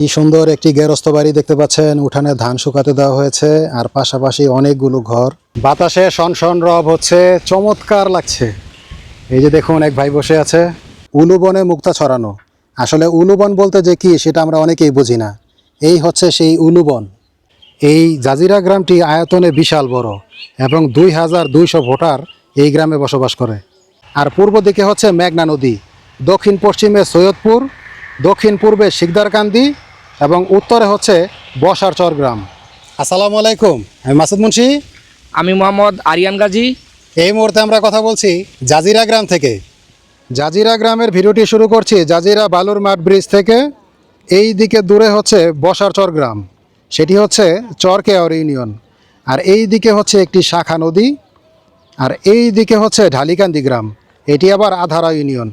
কি সুন্দর একটি গেরস্ত বাড়ি দেখতে পাচ্ছেন। উঠানে ধান শুকাতে দেওয়া হয়েছে, আর পাশাপাশি অনেকগুলো ঘর। বাতাসে শনশন রব হচ্ছে, চমৎকার লাগছে। এই যে দেখুন, এক ভাই বসে আছে। উলুবনে মুক্তা ছড়ানো। আসলে উলুবন বলতে যে কি, সেটা আমরা অনেকেই বুঝি না। এই হচ্ছে সেই উলুবন। এই জাজিরা গ্রামটি আয়তনে বিশাল বড়, এবং দুই হাজার দুইশো ভোটার এই গ্রামে বসবাস করে। আর পূর্ব দিকে হচ্ছে মেঘনা নদী। দক্ষিণ পশ্চিমে সৈয়দপুর, দক্ষিণ পূর্বে শিকদারকান্দি এবং উত্তরে হচ্ছে বসারচর গ্রাম। আসসালামু আলাইকুম আমি মাসুদ মুন্সি। আমি মোহাম্মদ আরিয়ান গাজী। এই মুহূর্তে আমরা কথা বলছি জাজিরা গ্রাম থেকে। জাজিরা গ্রামের ভিডিওটি শুরু করছি জাজিরা বালুর মাঠ ব্রিজ থেকে। এই দিকে দূরে হচ্ছে বসারচর গ্রাম সেটি হচ্ছে চরকেয়র ইউনিয়ন। আর এই দিকে হচ্ছে একটি শাখা নদী আর এই দিকে হচ্ছে ঢালিকান্দি গ্রাম এটি আবার আধারা ইউনিয়ন।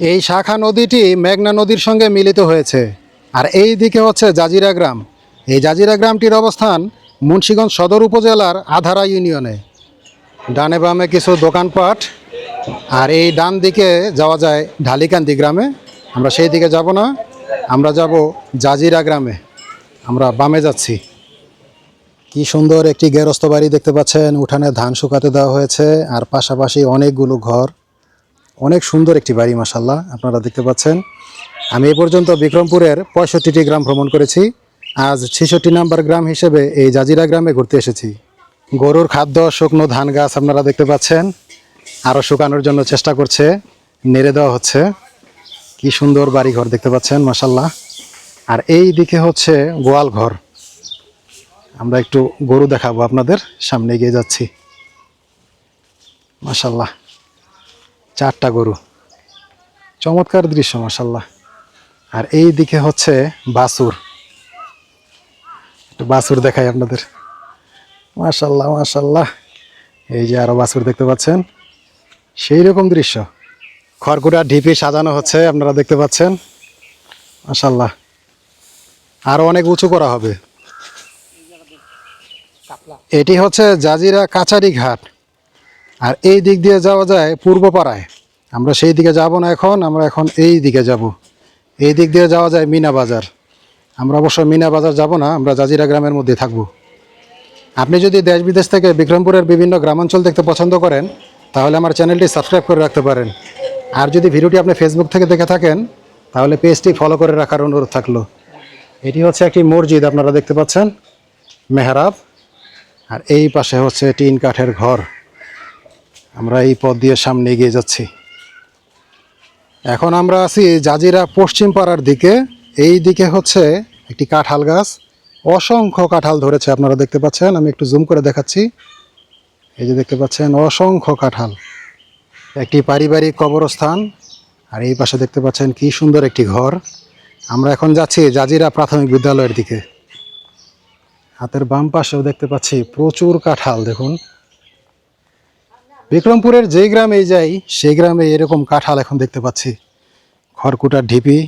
এই শাখা নদীটি মেঘনা নদীর সঙ্গে মিলিত হয়েছে। আর এই দিকে হচ্ছে জাজিরা গ্রাম। এই জাজিরা গ্রামটির অবস্থান মুন্সীগঞ্জ সদর উপজেলার আধারা ইউনিয়নে। ডানে বামে কিছু দোকানপাট আর এই ডান দিকে যাওয়া যায় ঢালিকান্দি গ্রামে। আমরা সেই দিকে যাব না, আমরা যাব জাজিরা গ্রামে। আমরা বামে যাচ্ছি। কি সুন্দর একটি গেরস্ত বাড়ি দেখতে পাচ্ছেন, উঠানে ধান শুকাতে দেওয়া হয়েছে আর পাশাপাশি অনেকগুলো ঘর। অনেক সুন্দর একটি বাড়ি মাসাল্লাহ আপনারা দেখতে পাচ্ছেন। আমি এ পর্যন্ত বিক্রমপুরের পঁয়ষট্টিটি গ্রাম ভ্রমণ করেছি। আজ ছেষট্টি নাম্বার গ্রাম হিসেবে এই জাজিরা গ্রামে ঘুরতে এসেছি। গরুর খাদ্য, শুকনো ধান গাছ আপনারা দেখতে পাচ্ছেন। আরও শুকানোর জন্য চেষ্টা করছে। নেড়ে দেওয়া হচ্ছে। কি সুন্দর বাড়ি ঘর দেখতে পাচ্ছেন মাসাল্লাহ আর এই দিকে হচ্ছে গোয়াল ঘর। আমরা একটু গরু দেখাবো আপনাদের। সামনে এগিয়ে যাচ্ছি। মাসাল্লাহ চারটা গরু। চমৎকার দৃশ্য মাসাল্লাহ আর এই দিকে হচ্ছে বাসুর। একটু বাসুর দেখাই আপনাদের। মাশাল্লাহ মাশাল্লাহ এই যে আরও বাসুর দেখতে পাচ্ছেন। সেই রকম দৃশ্য। খড়কুটা ঢিপি সাজানো হচ্ছে, আপনারা দেখতে পাচ্ছেন। মাশাল্লাহ আরও অনেক উঁচু করা হবে। এটি হচ্ছে জাজিরা কাচারি ঘাট। আর এই দিক দিয়ে যাওয়া যায় পূর্ব পাড়ায়। আমরা সেই দিকে যাব না এখন, আমরা এখন এই দিকে যাব। এই দিক দিয়ে যাওয়া যায় মিনা বাজার। আমরা অবশ্য মিনা বাজার যাব না, আমরা জাজিরা গ্রামের মধ্যে থাকব। আপনি যদি দেশ বিদেশ থেকে বিক্রমপুরের বিভিন্ন গ্রামাঞ্চল দেখতে পছন্দ করেন, তাহলে আমার চ্যানেলটি সাবস্ক্রাইব করে রাখতে পারেন। আর যদি ভিডিওটি আপনি ফেসবুক থেকে দেখে থাকেন, তাহলে পেজটি ফলো করে রাখার অনুরোধ থাকল। এটি হচ্ছে একটি মসজিদ, আপনারা দেখতে পাচ্ছেন, মেহরাব। আর এই পাশে হচ্ছে টিন কাঠের ঘর। আমরা এই পথ দিয়ে সামনে এগিয়ে যাচ্ছি। এখন আমরা আছি জাজিরা পশ্চিম পাড়ার দিকে। এই দিকে হচ্ছে একটি কাঁঠাল গাছ। অসংখ্য কাঁঠাল ধরেছে, আপনারা দেখতে পাচ্ছেন। আমি একটু জুম করে দেখাচ্ছি। এই যে দেখতে পাচ্ছেন, অসংখ্য কাঁঠাল। একটি পারিবারিক কবরস্থান। আর এই পাশে দেখতে পাচ্ছেন কি সুন্দর একটি ঘর। আমরা এখন যাচ্ছি জাজিরা প্রাথমিক বিদ্যালয়ের দিকে। হাতের বাম পাশেও দেখতে পাচ্ছি প্রচুর কাঁঠাল, দেখুন। বিক্রমপুরের যে গ্রামে যাই, সেই গ্রামে এরকম কাঁঠাল এখন দেখতে পাচ্ছি। খড়কুটার ঢিপি,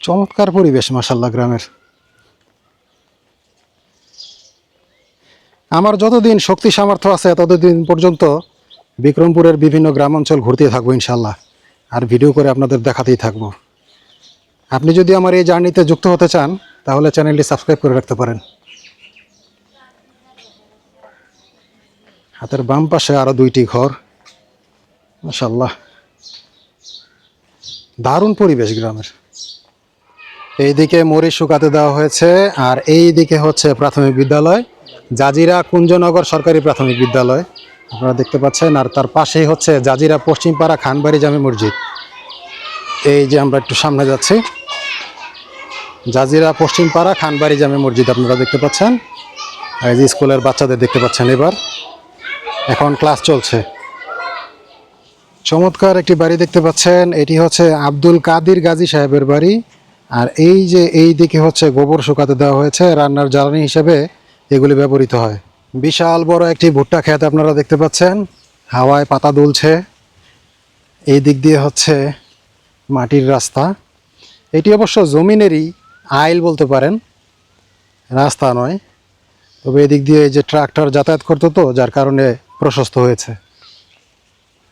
চমৎকার পরিবেশ মাসাল্লাহ গ্রামের। আমার যতদিন শক্তি সামর্থ্য আছে, ততদিন পর্যন্ত বিক্রমপুরের বিভিন্ন গ্রাম অঞ্চল ঘুরতে থাকব ইনশাল্লাহ আর ভিডিও করে আপনাদের দেখাতেই থাকব। আপনি যদি আমার এই জার্নিতে যুক্ত হতে চান, তাহলে চ্যানেলটি সাবস্ক্রাইব করে রাখতে পারেন। হাতের বাম পাশে আরও দুইটি ঘর। মাসাল্লাহ দারুণ পরিবেশ গ্রামের। এইদিকে মরি শুকাতে দেওয়া হয়েছে আর এই দিকে হচ্ছে প্রাথমিক বিদ্যালয়, জাজিরা কুঞ্জনগর সরকারি প্রাথমিক বিদ্যালয়। আপনারা দেখতে পাচ্ছেন আর তার পাশেই হচ্ছে জাজিরা পশ্চিমপাড়া খানবাড়ি জামে মসজিদ। এই যে আমরা একটু সামনে যাচ্ছি। জাজিরা পশ্চিমপাড়া খানবাড়ি জামে মসজিদ আপনারা দেখতে পাচ্ছেন। এই যে স্কুলের বাচ্চাদের দেখতে পাচ্ছেন এবার। এখন ক্লাস চলছে। চমৎকার একটি বাড়ি দেখতে পাচ্ছেন। এটি হচ্ছে আব্দুল কাদির গাজী সাহেবের বাড়ি। আর এই যে এই দিকে হচ্ছে গোবর শুকাতে দেওয়া হয়েছে, রান্নার জ্বালানি হিসেবে এগুলি ব্যবহৃত হয়। বিশাল বড় একটি ভুট্টা ক্ষেত আপনারা দেখতে পাচ্ছেন। হাওয়ায় পাতা দুলছে। এই দিক দিয়ে হচ্ছে মাটির রাস্তা। এটি অবশ্য জমিনেরই আইল বলতে পারেন, রাস্তা নয়। তবে এদিক দিয়ে যে ট্রাক্টর যাতায়াত করতো তো, যার কারণে প্রশস্ত হয়েছে।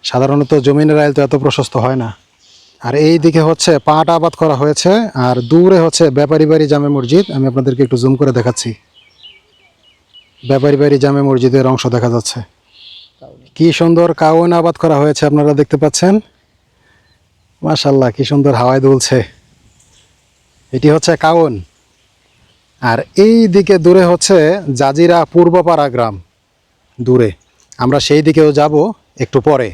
সাধারণত জমিনের আইল তো এত প্রশস্ত হয় না। আর এই দিকে হচ্ছে পাট আবাদ করা হয়েছে, আর দূরে হচ্ছে ব্যাপারী বাড়ি জামে মসজিদ। আমি আপনাদেরকে একটু জুম করে দেখাচ্ছি। ব্যাপারী বাড়ি জামে মসজিদের অংশ দেখা যাচ্ছে। কি সুন্দর কাউন আবাদ করা হয়েছে আপনারা দেখতে পাচ্ছেন। মাশাল্লাহ কি সুন্দর হাওয়ায় দুলছে। এটি হচ্ছে কাউন। আর এই দিকে দূরে হচ্ছে জাজিরা পূর্বপাড়া গ্রাম। দূরে। আমরা সেই দিকেও যাব একটু পরে।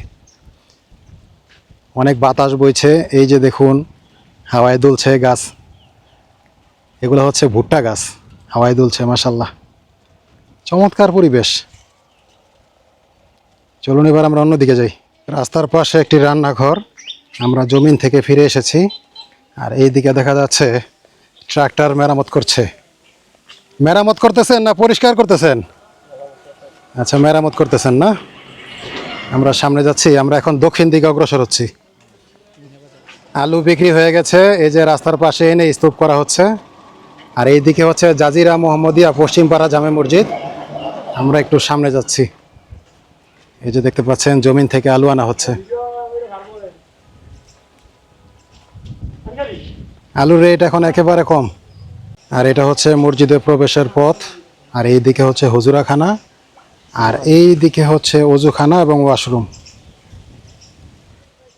অনেক বাতাস বইছে, এই যে দেখুন, হাওয়ায় দুলছে গাছ। এগুলো হচ্ছে ভুট্টা গাছ, হাওয়ায় দুলছে মাসাল্লাহ চমৎকার পরিবেশ। চলুন এবার আমরা অন্যদিকে যাই। রাস্তার পাশে একটি রান্নাঘর, আমরা জমিন থেকে ফিরে এসেছি, আর এই দিকে দেখা যাচ্ছে ট্রাক্টর মেরামত করছে। মেরামত করতেছেন না পরিষ্কার করতেছেন? আচ্ছা মেরামত করতেছেন না? আমরা সামনে যাচ্ছি, আমরা এখন দক্ষিণ দিকে অগ্রসর হচ্ছি। আলু বিক্রি হয়ে গেছে, এই যে রাস্তার পাশে এনে স্তূপ করা হচ্ছে। আর এই দিকে হচ্ছে জাজিরা মোহাম্মদিয়া পশ্চিমপাড়া জামে মসজিদ। আমরা একটু সামনে যাচ্ছি। এই যে দেখতে পাচ্ছেন, জমিন থেকে আলু আনা হচ্ছে। আলুর রেট এখন একেবারে কম। আর এটা হচ্ছে মসজিদে প্রবেশের পথ। আর এই দিকে হচ্ছে হুজুরাখানা। আর এই দিকে হচ্ছে অজুখানা এবং ওয়াশরুম।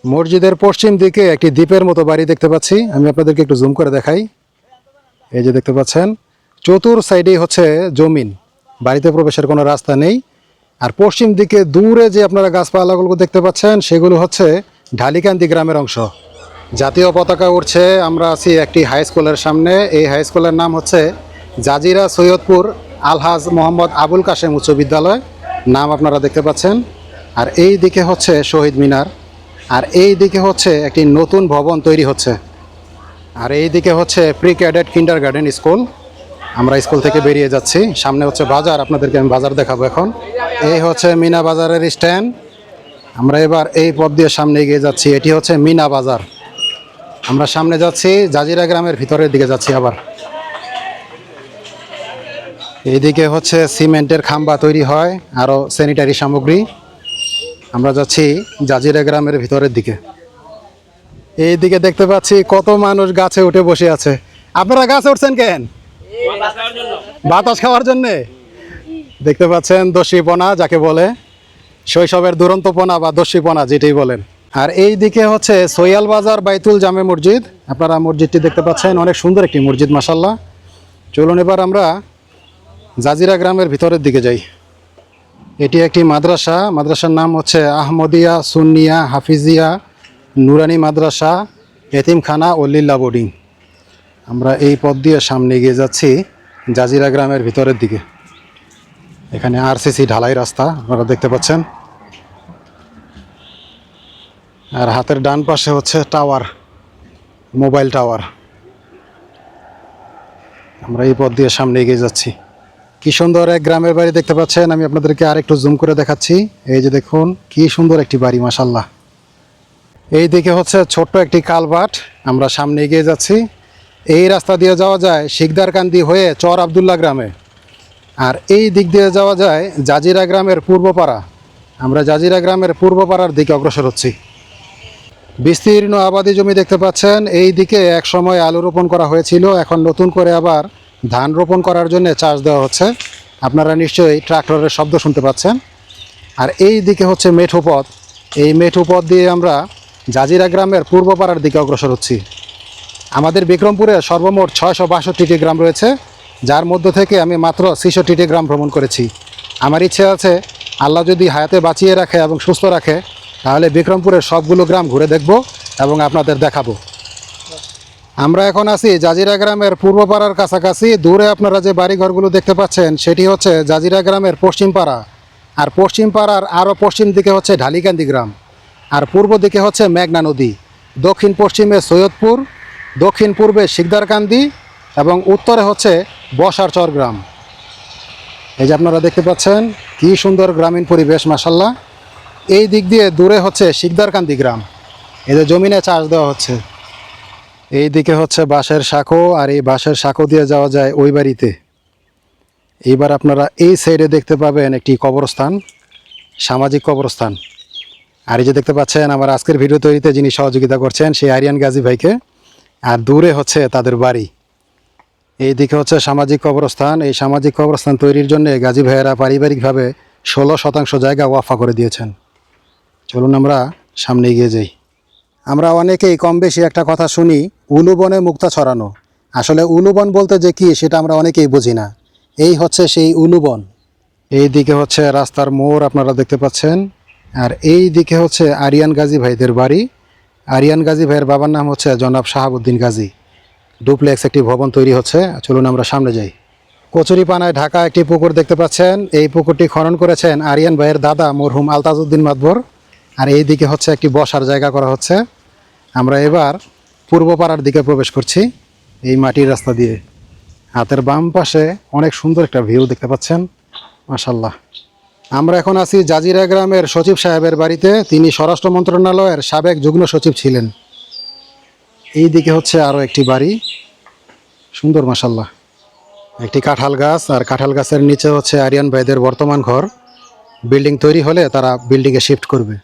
মসজিদের পশ্চিম দিকে একটি দ্বীপের মতো বাড়ি দেখতে পাচ্ছি। আমি আপনাদেরকে একটু জুম করে দেখাই। এই যে দেখতে পাচ্ছেন, চতুর সাইডেই হচ্ছে জমিন। বাড়িতে প্রবেশের কোনো রাস্তা নেই। আর পশ্চিম দিকে দূরে যে আপনারা গাছপালাগুলো দেখতে পাচ্ছেন, সেগুলো হচ্ছে ঢালিকান্দি গ্রামের অংশ। জাতীয় পতাকা উঠছে আমরা আছি একটি হাই স্কুলের সামনে। এই হাই স্কুলের নাম হচ্ছে জাজিরা সৈয়দপুর। আলহাজ মোহাম্মদ আবুল কাশেম উচ্চ বিদ্যালয়। নাম আপনারা দেখতে পাচ্ছেন। আর এই দিকে হচ্ছে শহীদ মিনার। আর এই দিকে হচ্ছে একটি নতুন ভবন তৈরি হচ্ছে। আর এই দিকে হচ্ছে pre cadet kindergarten school আমরা স্কুল থেকে বেরিয়ে যাচ্ছি। সামনে হচ্ছে বাজার। আপনাদেরকে আমি বাজার দেখাবো এখন। এই হচ্ছে মিনা বাজারের স্ট্যান্ড আমরা এবার এই পথ দিয়ে সামনে এগিয়ে যাচ্ছি। এটি হচ্ছে মিনা বাজার। আমরা সামনে যাচ্ছি জাজিরা গ্রামের ভিতরের দিকে যাচ্ছি আবার। এইদিকে হচ্ছে সিমেন্টের খাম্বা তৈরি হয় আরও স্যানিটারি সামগ্রী। আমরা যাচ্ছি জাজিরা গ্রামের ভিতরের দিকে। এই দিকে দেখতে পাচ্ছি কত মানুষ গাছে উঠে বসে আছে। আপনারা গাছে উঠছেন কেন? বাতাস খাওয়ার জন্যে। দেখতে পাচ্ছেন দস্যিপনা, যাকে বলে শৈশবের দুরন্তপনা বা দস্যিপনা, যেটাই বলেন। আর এই দিকে হচ্ছে সৈয়াল বাজার বাইতুল জামে মসজিদ। আপনারা মসজিদটি দেখতে পাচ্ছেন, অনেক সুন্দর একটি মসজিদ মাসাল্লাহ চলুন এবার আমরা জাজিরা গ্রামের ভিতরের দিকে যাই। এটি একটি মাদ্রাসা। মাদ্রাসার নাম হচ্ছে আহমদিয়া সুন্নিয়া হাফিজিয়া নুরানি মাদ্রাসা এতিমখানা ও লিল্লা বোর্ডিং। আমরা এই পথ দিয়ে সামনে এগিয়ে যাচ্ছি জাজিরা গ্রামের ভিতরের দিকে। এখানে আরসিসি ঢালাই রাস্তা, আপনারা দেখতে পাচ্ছেন। আর হাতের ডান পাশে হচ্ছে টাওয়ার, মোবাইল টাওয়ার। আমরা এই পথ দিয়ে সামনে এগিয়ে যাচ্ছি। কি সুন্দর এক গ্রামের বাড়ি দেখতে পাচ্ছেন। আমি আপনাদেরকে আরেকটু জুম করে দেখাচ্ছি। এই যে দেখুন, কি সুন্দর একটি বাড়ি মাসাল্লাহ এই দিকে হচ্ছে ছোট্ট একটি কালভার্ট আমরা সামনে এগিয়ে যাচ্ছি। এই রাস্তা দিয়ে যাওয়া যায় শিকদারকান্দি হয়ে চর আবদুল্লাহ গ্রামে। আর এই দিক দিয়ে যাওয়া যায় জাজিরা গ্রামের পূর্বপাড়া। আমরা জাজিরা গ্রামের পূর্বপাড়ার দিকে অগ্রসর হচ্ছি। বিস্তীর্ণ আবাদি জমি দেখতে পাচ্ছেন। এই দিকে এক সময় আলু রোপণ করা হয়েছিল, এখন নতুন করে আবার ধান রোপণ করার জন্য চাষ দেওয়া হচ্ছে। আপনারা নিশ্চয়ই ট্রাক্টরের শব্দ শুনতে পাচ্ছেন। আর এই দিকে হচ্ছে মেঠো পথ। এই মেঠো পথ দিয়ে আমরা জাজিরা গ্রামের পূর্বপাড়ার দিকে অগ্রসর হচ্ছি। আমাদের বিক্রমপুরে সর্বমোট ছয়শো বাষট্টিটি গ্রাম রয়েছে, যার মধ্য থেকে আমি মাত্র ছেষট্টিটি গ্রাম ভ্রমণ করেছি। আমার ইচ্ছে আছে আল্লাহ যদি হায়াতে বাঁচিয়ে রাখে এবং সুস্থ রাখে, তাহলে বিক্রমপুরের সবগুলো গ্রাম ঘুরে দেখব এবং আপনাদের দেখাবো। আমরা এখন আছি জাজিরা গ্রামের পূর্বপাড়ার কাছাকাছি। দূরে আপনারা যে বাড়িঘরগুলো দেখতে পাচ্ছেন, সেটি হচ্ছে জাজিরা গ্রামের পশ্চিম পাড়া। আর পশ্চিম পাড়ার আরও পশ্চিম দিকে হচ্ছে ঢালিকান্দি গ্রাম। আর পূর্ব দিকে হচ্ছে মেঘনা নদী। দক্ষিণ পশ্চিমে সৈয়দপুর, দক্ষিণ পূর্বে শিকদারকান্দি এবং উত্তরে হচ্ছে বসারচর গ্রাম। এই যে আপনারা দেখতে পাচ্ছেন, কি সুন্দর গ্রামীণ পরিবেশ মাসাল্লাহ এই দিক দিয়ে দূরে হচ্ছে শিকদারকান্দি গ্রাম। এদের জমিনে চাষ দেওয়া হচ্ছে। এই দিকে হচ্ছে বাঁশের শাখো আর এই বাঁশের শাখো দিয়ে যাওয়া যায় ওই বাড়িতে। এইবার আপনারা এই সাইডে দেখতে পাবেন একটি কবরস্থান, সামাজিক কবরস্থান। আর এই যে দেখতে পাচ্ছেন, আমার আজকের ভিডিও তৈরিতে যিনি সহযোগিতা করছেন, সেই আরিয়ান গাজী ভাইকে। আর দূরে হচ্ছে তাদের বাড়ি। এই দিকে হচ্ছে সামাজিক কবরস্থান। এই সামাজিক কবরস্থান তৈরির জন্য গাজী ভাইয়েরা পারিবারিকভাবে ষোলো শতাংশ জায়গা ওয়াফা করে দিয়েছেন। চলুন আমরা সামনে এগিয়ে যাই। আমরা অনেকেই কম বেশি একটা কথা শুনি, উলুবনে মুক্তা ছড়ানো। আসলে উলুবন বলতে যে কি সেটা আমরা অনেকেই বুঝি না। এই হচ্ছে সেই উলুবন। এই দিকে হচ্ছে রাস্তার মোড় আপনারা দেখতে পাচ্ছেন। আর এই দিকে হচ্ছে আরিয়ান গাজী ভাইদের বাড়ি। আরিয়ান গাজী ভাইয়ের বাবার নাম হচ্ছে জনাব শাহাবুদ্দিন গাজী। ডুপ্লেক্স একটি ভবন তৈরি হচ্ছে। চলুন আমরা সামনে যাই। কচুরিপানায় ঢাকা একটি পুকুর দেখতে পাচ্ছেন। এই পুকুরটি খনন করেছেন আরিয়ান ভাইয়ের দাদা মরহুম আলতাজউদ্দিন মাতবর। আর এই দিকে হচ্ছে একটি বসার জায়গা করা হচ্ছে। আমরা এবার পূর্ব পাড়ার দিকে প্রবেশ করছি, এই মাটির রাস্তা দিয়ে। হাতের বাম পাশে অনেক সুন্দর একটা ভিউ দেখতে পাচ্ছেন মাশাল্লাহ আমরা এখন আছি জাজিরা গ্রামের সচিব সাহেবের বাড়িতে, তিনি স্বরাষ্ট্র মন্ত্রণালয়ের সাবেক যুগ্ম সচিব ছিলেন। এই দিকে হচ্ছে আরও একটি বাড়ি, সুন্দর মাসাল্লাহ একটি কাঁঠাল গাছ, আর কাঁঠাল গাছের নিচে হচ্ছে আরিয়ান ভাইদের বর্তমান ঘর। বিল্ডিং তৈরি হলে তারা বিল্ডিংয়ে শিফট করবে।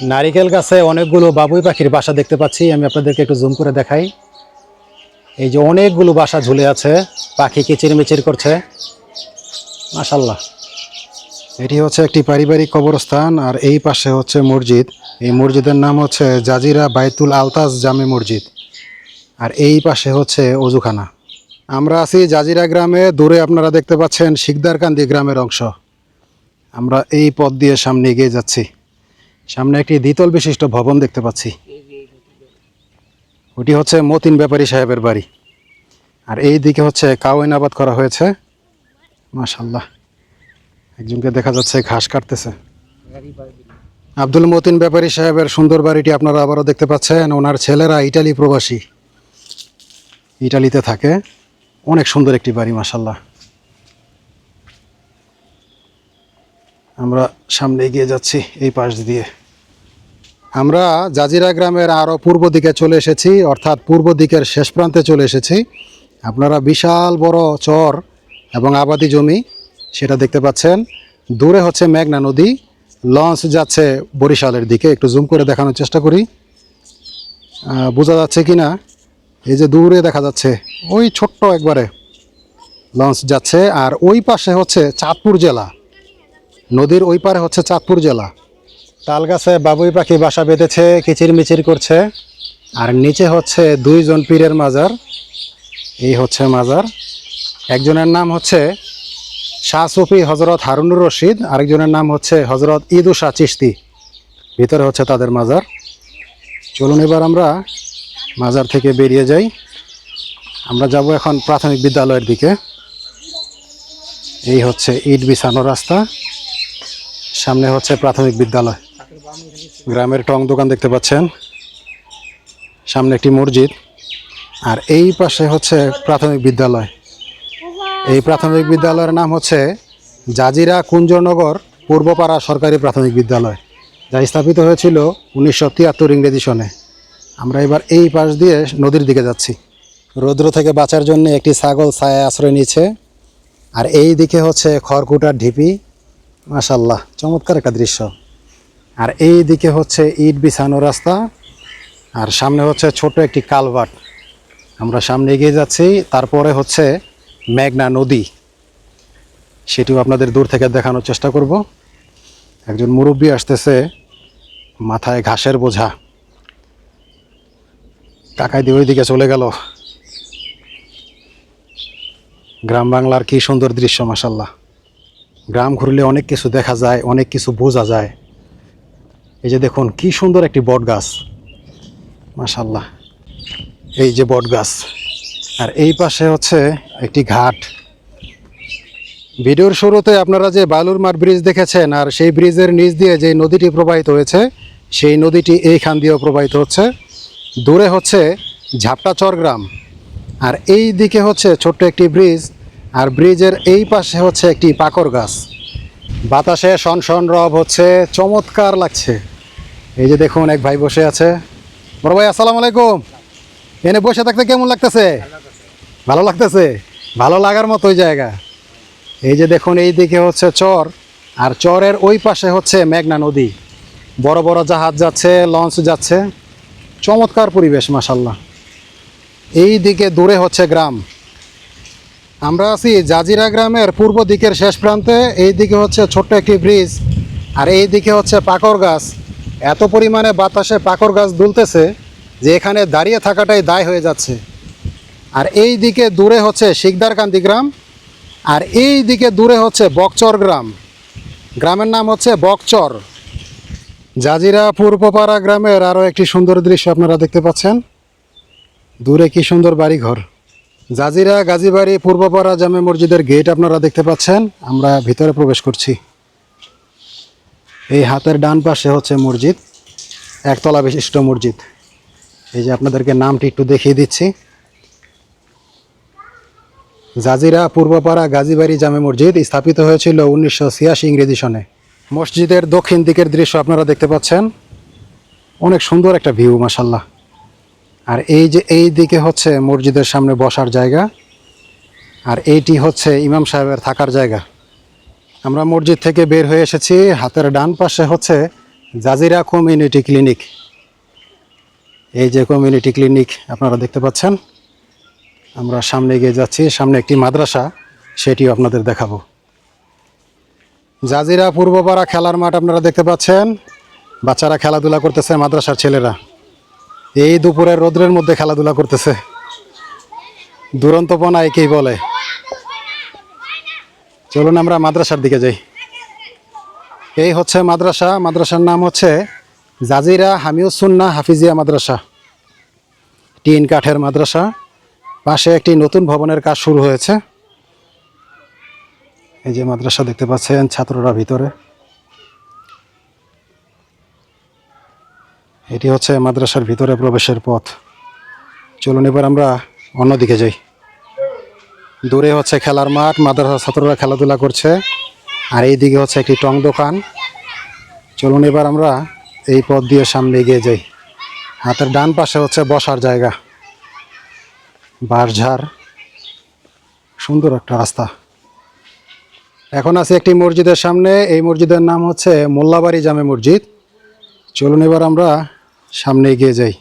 নারিকেল গাছে অনেকগুলো বাবুই পাখির বাসা দেখতে পাচ্ছি। আমি আপনাদেরকে একটু জুম করে দেখাই। এই যে অনেকগুলো বাসা ঝুলে আছে, পাখি কিচিরমিচির করছে। মাশাল্লাহ এটি হচ্ছে একটি পারিবারিক কবরস্থান আর এই পাশে হচ্ছে মসজিদ। এই মসজিদের নাম হচ্ছে জাজিরা বাইতুল আলতাজ জামে মসজিদ। আর এই পাশে হচ্ছে অজুখানা। আমরা আছি জাজিরা গ্রামে, দূরে আপনারা দেখতে পাচ্ছেন শিকদারকান্দি গ্রামের অংশ। আমরা এই পথ দিয়ে সামনে এগিয়ে যাচ্ছি। সামনে একটি দ্বিতল বিশিষ্ট ভবন দেখতে পাচ্ছি। ওটি হচ্ছে মতিন ব্যাপারী সাহেবের বাড়ি। আর এই দিকে হচ্ছে কাউইন আবাদ করা হয়েছে। মাশাল্লাহ একজনকে দেখা যাচ্ছে ঘাস কাটতেছে। আব্দুল মতিন ব্যাপারী সাহেবের সুন্দর বাড়িটি আপনারা আবারও দেখতে পাচ্ছেন। ওনার ছেলেরা ইটালি প্রবাসী। ইটালিতে থাকে। অনেক সুন্দর একটি বাড়ি মাসাল্লাহ আমরা সামনে এগিয়ে যাচ্ছি এই পাশ দিয়ে। আমরা জাজিরা গ্রামের আরও পূর্ব দিকে চলে এসেছি, অর্থাৎ পূর্ব দিকের শেষ প্রান্তে চলে এসেছি। আপনারা বিশাল বড় চর এবং আবাদি জমি, সেটা দেখতে পাচ্ছেন। দূরে হচ্ছে মেঘনা নদী। লঞ্চ যাচ্ছে বরিশালের দিকে। একটু জুম করে দেখানোর চেষ্টা করি। বোঝা যাচ্ছে কি না এই যে দূরে দেখা যাচ্ছে, ওই ছোট্ট একবারে লঞ্চ যাচ্ছে। আর ওই পাশে হচ্ছে চাঁদপুর জেলা। নদীর ওই পারে হচ্ছে চাঁদপুর জেলা। তাল গাছে বাবুই পাখি বাসা বেঁধেছে কিচির মিচির করছে। আর নিচে হচ্ছে দুইজন পীরের মাজার। এই হচ্ছে মাজার। একজনের নাম হচ্ছে শাহ সুফি হজরত হারুনুর রশিদ, আরেকজনের নাম হচ্ছে হজরত ঈদু শাহ চিস্তি ভিতরে হচ্ছে তাদের মাজার। চলুন এবার আমরা মাজার থেকে বেরিয়ে যাই। আমরা যাব এখন প্রাথমিক বিদ্যালয়ের দিকে। এই হচ্ছে ইট বিছানো রাস্তা। সামনে হচ্ছে প্রাথমিক বিদ্যালয়। গ্রামের টং দোকান দেখতে পাচ্ছেন। সামনে একটি মসজিদ, আর এই পাশে হচ্ছে প্রাথমিক বিদ্যালয়। এই প্রাথমিক বিদ্যালয়ের নাম হচ্ছে জাজিরা কুঞ্জনগর পূর্বপাড়া সরকারি প্রাথমিক বিদ্যালয়, যা স্থাপিত হয়েছিল উনিশশো তিয়াত্তর ইংরেজি সনে। আমরা এবার এই পাশ দিয়ে নদীর দিকে যাচ্ছি। রৌদ্র থেকে বাঁচার জন্য একটি ছাগল ছায়া আশ্রয় নিচ্ছে আর এই দিকে হচ্ছে খড়কুটার ঢিপি। মাশাল্লাহ চমৎকার একটা দৃশ্য। আর এই দিকে হচ্ছে ইট বিছানো রাস্তা, আর সামনে হচ্ছে ছোট একটি কালভার্ট। আমরা সামনে এগিয়ে যাচ্ছি, তারপরে হচ্ছে মেঘনা নদী। সেটিও আপনাদের দূর থেকে দেখানোর চেষ্টা করব। একজন মুরব্বী আসতেছে, মাথায় ঘাসের বোঝা। টাকায় দিয়ে ওইদিকে চলে গেল। গ্রাম বাংলার কি সুন্দর দৃশ্য মাসাল্লাহ গ্রাম ঘুরলে অনেক কিছু দেখা যায়, অনেক কিছু বোঝা যায়। এই যে দেখুন, কি সুন্দর একটি বট গাছ মাসাল্লাহ এই যে বট গাছ আর এই পাশে হচ্ছে একটি ঘাট। ভিডিওর শুরুতে আপনারা যে বালুর মাঠ ব্রিজ দেখেছেন, আর সেই ব্রিজের নিচ দিয়ে যে নদীটি প্রবাহিত হয়েছে, সেই নদীটি এইখান দিয়েও প্রবাহিত হচ্ছে। দূরে হচ্ছে ঝাপটাচর গ্রাম। আর এই দিকে হচ্ছে ছোট্ট একটি ব্রিজ, আর ব্রিজের এই পাশে হচ্ছে একটি পাকর গাছ বাতাসে শন শন রব হচ্ছে, চমৎকার লাগছে। এই যে দেখুন, এক ভাই বসে আছে। বড় ভাই, আসসালামু আলাইকুম। এনে বসে থাকতে কেমন লাগতেছে? ভালো লাগতেছে? ভালো লাগার মতোই জায়গা। এই যে দেখুন, এই দিকে হচ্ছে চর, আর চরের ওই পাশে হচ্ছে মেঘনা নদী। বড় বড় জাহাজ যাচ্ছে, লঞ্চ যাচ্ছে। চমৎকার পরিবেশ মাসাল্লাহ এই দিকে দূরে হচ্ছে গ্রাম। আমরা আছি জাজিরা গ্রামের পূর্ব দিকের শেষ প্রান্তে, এই দিকে হচ্ছে ছোট্ট একটি ব্রিজ আর এই দিকে হচ্ছে পাকর গাছ। এত পরিমাণে বাতাসে পাকর গাছ দুলতেছে যে এখানে দাঁড়িয়ে থাকাটাই দায় হয়ে যাচ্ছে। আর এই দিকে দূরে হচ্ছে শিকদারকান্দি গ্রাম, আর এই দিকে দূরে হচ্ছে বকচর গ্রাম। গ্রামের নাম হচ্ছে বকচর। জাজিরা পূর্বপাড়া গ্রামের আরও একটি সুন্দর দৃশ্য আপনারা দেখতে পাচ্ছেন। দূরে কি সুন্দর বাড়িঘর। জাজিরা, গাজীবাড়ি, পূর্বপাড়া জামে মসজিদের গেট আপনারা দেখতে পাচ্ছেন। আমরা ভিতরে প্রবেশ করছি। এই হাতের ডান পাশে হচ্ছে মসজিদ, একতলা বিশিষ্ট মসজিদ। এই যে আপনাদেরকে নামটি একটু দেখিয়ে দিচ্ছি। জাজিরা, পূর্বপাড়া, গাজীবাড়ি জামে মসজিদ স্থাপিত হয়েছিল উনিশশো ছিয়াশি ইংরেজি সনে। মসজিদের দক্ষিণ দিকের দৃশ্য আপনারা দেখতে পাচ্ছেন। অনেক সুন্দর একটা ভিউ মাসাল্লাহ আর এই যে এই দিকে হচ্ছে মসজিদের সামনে বসার জায়গা, আর এইটি হচ্ছে ইমাম সাহেবের থাকার জায়গা। আমরা মসজিদ থেকে বের হয়ে এসেছি, হাতের ডান পাশে হচ্ছে জাজিরা কমিউনিটি ক্লিনিক। এই যে কমিউনিটি ক্লিনিক, আপনারা দেখতে পাচ্ছেন। আমরা সামনে এগিয়ে যাচ্ছি, সামনে একটি মাদ্রাসা, সেটিও আপনাদের দেখাবো। জাজিরা পূর্বপাড়া খেলার মাঠ আপনারা দেখতে পাচ্ছেন। বাচ্চারা খেলাধুলা করতেছে মাদ্রাসার ছেলেরা। এই দুপুরের রোদ্রের মধ্যে খেলাধুলা করতেছে। দুরন্তপনা একেই বলে। চলুন আমরা মাদ্রাসার দিকে যাই। এই হচ্ছে মাদ্রাসা। মাদ্রাসার নাম হচ্ছে জাজিরা হামিউসুন্না হাফিজিয়া মাদ্রাসা। টিন কাঠের মাদ্রাসা। পাশে একটি নতুন ভবনের কাজ শুরু হয়েছে। এই যে মাদ্রাসা দেখতে পাচ্ছেন ছাত্ররা ভিতরে। এটি হচ্ছে মাদ্রাসার ভিতরে প্রবেশের পথ। চলুন এবার আমরা অন্যদিকে যাই। দূরে হচ্ছে খেলার মাঠ মাদ্রাসার ছাত্ররা খেলাধুলা করছে। আর এই দিকে হচ্ছে একটি টং দোকান। চলুন এবার আমরা এই পথ দিয়ে সামনে এগিয়ে যাই। হাতের ডান পাশে হচ্ছে বসার জায়গা। বাঁশঝাড় সুন্দর একটা রাস্তা। এখন আছি একটি মসজিদের সামনে। এই মসজিদের নাম হচ্ছে মোল্লাবাড়ি জামে মসজিদ। চলুন এবার আমরা সামনে এগিয়ে যাই।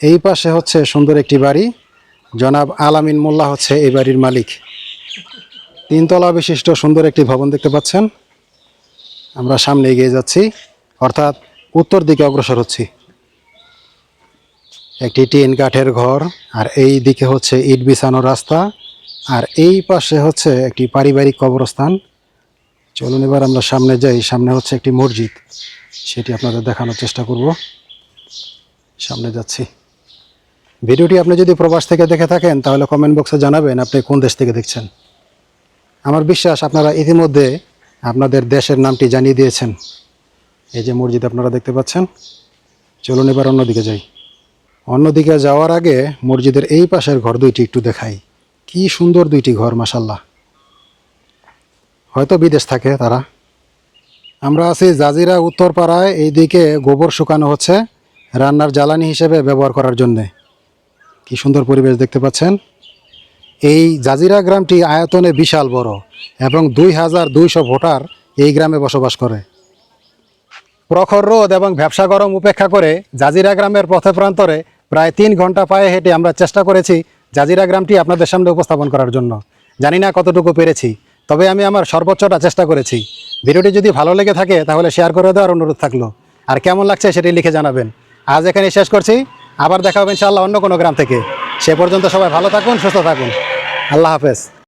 এই পাশে হচ্ছে সুন্দর একটি বাড়ি। জনাব আলামিন মোল্লা হচ্ছে এই বাড়ির মালিক। তিনতলা বিশিষ্ট সুন্দর একটি ভবন দেখতে পাচ্ছেন। আমরা সামনে এগিয়ে যাচ্ছি, অর্থাৎ উত্তর দিকে অগ্রসর হচ্ছি। একটি টিন কাঠের ঘর, আর এই দিকে হচ্ছে ইট বিছানো রাস্তা, আর এই পাশে হচ্ছে একটি পারিবারিক কবরস্থান। চলুন এবার আমরা সামনে যাই, সামনে হচ্ছে একটি মসজিদ। সেটি আপনাদের দেখানোর চেষ্টা করব। সামনে যাচ্ছি। ভিডিওটি আপনি যদি প্রবাস থেকে দেখে থাকেন, তাহলে কমেন্ট বক্সে জানাবেন আপনি কোন দেশ থেকে দেখছেন। আমার বিশ্বাস আপনারা ইতিমধ্যে আপনাদের দেশের নামটি জানিয়ে দিয়েছেন। এই যে মসজিদ আপনারা দেখতে পাচ্ছেন। চলুন এবার অন্যদিকে যাই। অন্যদিকে যাওয়ার আগে মসজিদের এই পাশের ঘর দুইটি একটু দেখাই। কি সুন্দর দুইটি ঘর মাসাল্লাহ হয়তো বিদেশ থাকে তারা। আমরা আছি জাজিরা উত্তরপাড়ায়, এইদিকে গোবর শুকানো হচ্ছে। রান্নার জ্বালানি হিসেবে ব্যবহার করার জন্যে। কি সুন্দর পরিবেশ দেখতে পাচ্ছেন? এই জাজিরা গ্রামটি আয়তনে বিশাল বড় এবং দুই হাজার দুইশো ভোটার এই গ্রামে বসবাস করে। প্রখর রোদ এবং ব্যবসা গরম উপেক্ষা করে জাজিরা গ্রামের পথে প্রান্তরে প্রায় তিন ঘণ্টা পায়ে হেঁটে আমরা চেষ্টা করেছি জাজিরা গ্রামটি আপনাদের সামনে উপস্থাপন করার জন্য। জানি না কতটুকু পেরেছি, তবে আমি আমার সর্বোচ্চটা চেষ্টা করেছি। ভিডিওটি যদি ভালো লেগে থাকে তাহলে শেয়ার করে দেওয়ার অনুরোধ থাকল। আর কেমন লাগছে সেটি লিখে জানাবেন। আজ এখানে শেষ করছি। আবার দেখা হবে ইনশাআল্লাহ অন্য কোনো গ্রাম থেকে। সে পর্যন্ত সবাই ভালো থাকুন, সুস্থ থাকুন। আল্লাহ হাফেজ।